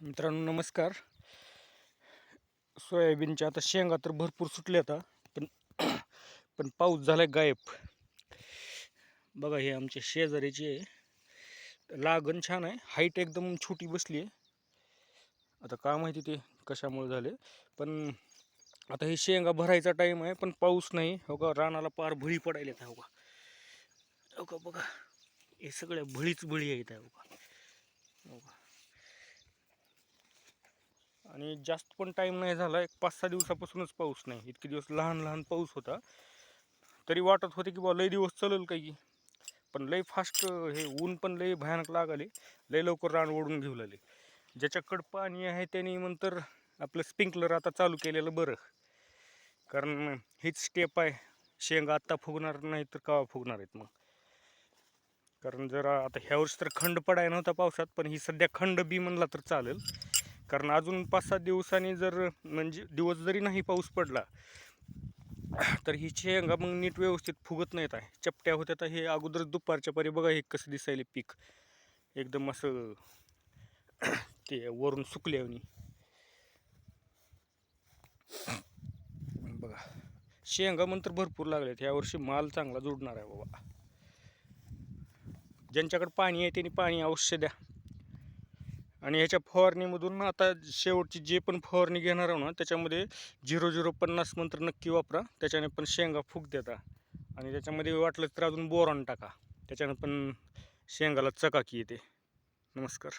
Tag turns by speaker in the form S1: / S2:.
S1: मित्रांनो नमस्कार. सोयाबीनच्या आता शेंगा तर भरपूर सुटले आता पण पण पाऊस झालाय गायब. बघा हे आमच्या शेजारीची आहे. लागण छान आहे. हाईट एकदम छोटी बसली आहे. आता का माहिती ते कशामुळे झाले. पण आता हे शेंगा भरायचा टाईम आहे पण पाऊस नाही. हो का रानाला पार भळी पडायला हो का. हो का बघा. हे सगळ्या भळीच भळी आहेत हो का. हो का. आणि जास्त पण टाईम नाही झाला. एक पाच सहा दिवसापासूनच पाऊस नाही. इतके दिवस लहान लहान पाऊस होता. तरी वाटत होते की बा लई दिवस चालेल काही पण लई फास्ट हे ऊन पण लई भयानक लागले. लई लवकर रान ओढून घेऊ लागले. ज्याच्याकडं पाणी आहे त्याने नंतर आपलं स्प्रिंकलर आता चालू केलेलं बरं. कारण हीच स्टेप आहे. शेंगा आत्ता फुगणार नाही तर कावा फुगणार आहेत मग? कारण जरा आता ह्या वर्षी तर खंड पडाय नव्हता पावसात पण ही सध्या खंड बी म्हणला तर चालेल. कारण अजून पाच सात दिवसांनी जर म्हणजे दिवस जरी नाही पाऊस पडला तर ही शेंगा मग नीट व्यवस्थित फुगत नाहीत आहे. चपट्या होत्या तर हे अगोदर दुपारच्या परी बघा हे कसं दिसायले पीक. एकदम असं ते वरून सुकल्यावनी. बघा शेंगा मंत्र भरपूर लागल्यात. यावर्षी माल चांगला जोडणार आहे बाबा. ज्यांच्याकडे पाणी आहे त्यांनी पाणी अवश्य द्या. आणि ह्याच्या फवारणीमधून आता शेवटची जे पण फवारणी घेणार आहो ना त्याच्यामध्ये झिरो झिरो पन्नास मंत्र नक्की वापरा. त्याच्याने पण शेंगा फूक देता. आणि त्याच्यामध्ये वाटलं तर अजून बोरॉन टाका. त्याच्यानं पण शेंगाला चकाकी येते. नमस्कार.